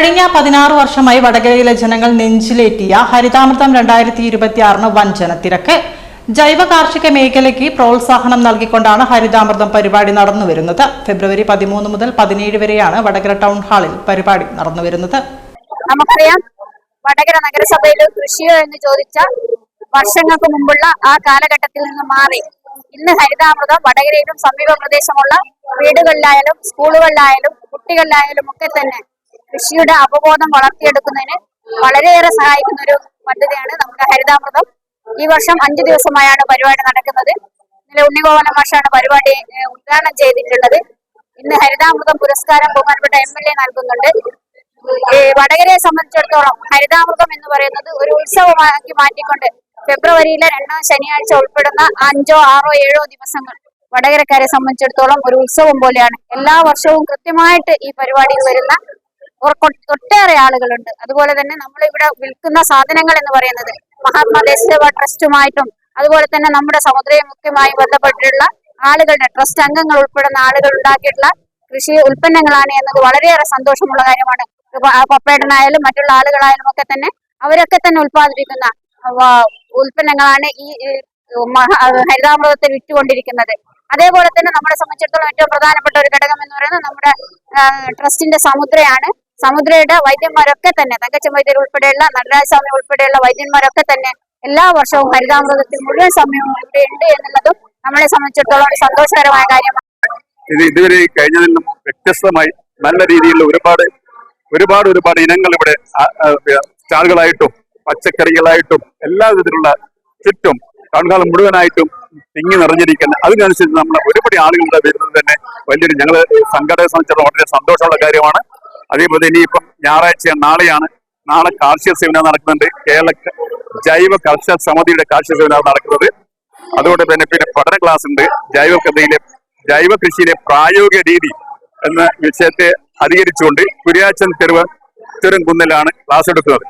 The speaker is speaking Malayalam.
കഴിഞ്ഞ പതിനാറ് വർഷമായി വടകരയിലെ ജനങ്ങൾ നെഞ്ചിലേറ്റിയ ഹരിതാമൃതം രണ്ടായിരത്തി ഇരുപത്തിയാറിന് വൻ ജനത്തിരക്ക് ജൈവ കാർഷിക മേഖലയ്ക്ക് പ്രോത്സാഹനം നൽകിക്കൊണ്ടാണ് ഹരിതാമൃതം പരിപാടി നടന്നു വരുന്നത്. ഫെബ്രുവരി പതിമൂന്ന് മുതൽ പതിനേഴ് വരെയാണ് വടകര ടൗൺ ഹാളിൽ പരിപാടി നടന്നു വരുന്നത്. നമുക്കറിയാം വടകര നഗരസഭയിൽ കൃഷിയോ എന്ന് ചോദിച്ച വർഷങ്ങൾക്ക് മുമ്പുള്ള ആ കാലഘട്ടത്തിൽ നിന്ന് മാറി. ഇന്ന് ഹരിതാമൃതം വടകരയിലും സമീപ പ്രദേശമുള്ള വീടുകളിലായാലും സ്കൂളുകളിലായാലും കുട്ടികളിലായാലും ഒക്കെ തന്നെ കൃഷിയുടെ അവബോധം വളർത്തിയെടുക്കുന്നതിന് വളരെയേറെ സഹായിക്കുന്ന ഒരു പദ്ധതിയാണ് നമ്മുടെ ഹരിതാമൃതം. ഈ വർഷം അഞ്ചു ദിവസമായാണ് പരിപാടി നടക്കുന്നത്. ഇന്നലെ ഉണ്ണിഗോപാല മാഷാണ് പരിപാടി ഉദ്ഘാടനം ചെയ്തിട്ടുള്ളത്. ഇന്ന് ഹരിതാമൃതം പുരസ്കാരം ബഹുമാനപ്പെട്ട എം എൽ എ നൽകുന്നുണ്ട്. വടകരയെ സംബന്ധിച്ചിടത്തോളം ഹരിതാമൃതം എന്ന് പറയുന്നത് ഒരു ഉത്സവമാക്കി മാറ്റിക്കൊണ്ട് ഫെബ്രുവരിയിലെ രണ്ടാം ശനിയാഴ്ച ഉൾപ്പെടുന്ന അഞ്ചോ ആറോ ഏഴോ ദിവസങ്ങൾ വടകരക്കാരെ സംബന്ധിച്ചിടത്തോളം ഒരു ഉത്സവം പോലെയാണ്. എല്ലാ വർഷവും കൃത്യമായിട്ട് ഈ പരിപാടിയിൽ വരുന്ന ഒട്ടേറെ ആളുകളുണ്ട്. അതുപോലെ തന്നെ നമ്മൾ ഇവിടെ വിൽക്കുന്ന സാധനങ്ങൾ എന്ന് പറയുന്നത് മഹാത്മാ ട്രസ്റ്റുമായിട്ടും അതുപോലെ തന്നെ നമ്മുടെ സമുദ്രമുഖ്യമായി ബന്ധപ്പെട്ടിട്ടുള്ള ആളുകളുടെ ട്രസ്റ്റ് അംഗങ്ങൾ ഉൾപ്പെടുന്ന ആളുകൾ ഉണ്ടാക്കിയിട്ടുള്ള കൃഷി ഉൽപ്പന്നങ്ങളാണ് എന്നത് വളരെയേറെ സന്തോഷമുള്ള കാര്യമാണ്. പപ്പേടനായാലും മറ്റുള്ള ആളുകളായാലും ഒക്കെ തന്നെ അവരൊക്കെ തന്നെ ഉൽപ്പാദിപ്പിക്കുന്ന ഉൽപ്പന്നങ്ങളാണ് ഈ ഹരിതാമൃതത്തെ വിറ്റുകൊണ്ടിരിക്കുന്നത്. അതേപോലെ തന്നെ നമ്മളെ സംബന്ധിച്ചിടത്തോളം ഏറ്റവും പ്രധാനപ്പെട്ട ഒരു ഘടകം എന്ന് പറയുന്നത് നമ്മുടെ ട്രസ്റ്റിന്റെ സമുദ്രയാണ്. സമുദ്രയുടെ വൈദ്യന്മാരൊക്കെ തന്നെ തങ്കച്ചൻ വൈദ്യർ ഉൾപ്പെടെയുള്ള നടരാജസ്വാമി ഉൾപ്പെടെയുള്ള വൈദ്യന്മാരൊക്കെ തന്നെ എല്ലാ വർഷവും ഹരിതാമൃതത്തിൽ മുഴുവൻ സമയവും ഇവിടെ ഉണ്ട് എന്നുള്ളതും നമ്മളെ സംബന്ധിച്ചിടത്തോളം സന്തോഷകരമായ കാര്യമാണ്. ഇത് ഇതുവരെ കഴിഞ്ഞതിൽ വ്യത്യസ്തമായി നല്ല രീതിയിലുള്ള ഒരുപാട് ഒരുപാട് ഒരുപാട് ഇനങ്ങൾ ഇവിടെ സ്റ്റാളുകളായിട്ടും പച്ചക്കറികളായിട്ടും എല്ലാ വിധത്തിലുള്ള ചുറ്റും ടൗൺഹാൾ മുഴുവനായിട്ടും തിങ്ങി നിറഞ്ഞിരിക്കുന്ന അതിനനുസരിച്ച് നമ്മൾ ഒരുപാട് ആളുകളുടെ വരുന്നത് തന്നെ വലിയൊരു ഞങ്ങൾ സംഘടനയെ സംബന്ധിച്ചിടത്തോളം വളരെ സന്തോഷമുള്ള കാര്യമാണ്. അതേപോലെ ഇനിയിപ്പം ഞായറാഴ്ച നാളെയാണ് നാളെ കാർഷിക സെമിനാർ നടക്കുന്നുണ്ട്. കേരള ജൈവ കർഷക സമിതിയുടെ കാർഷിക സെമിനാർ നടക്കുന്നത്. അതുകൊണ്ട് തന്നെ പിന്നെ പഠന ക്ലാസ് ഉണ്ട്. ജൈവ കൃതിയിലെ ജൈവ കൃഷിയിലെ പ്രായോഗിക രീതി എന്ന വിഷയത്തെ അധികരിച്ചുകൊണ്ട് കുര്യാച്ചൻ തെരുവ് തിരുവൻകുന്നിലാണ് ക്ലാസ് എടുക്കുന്നത്.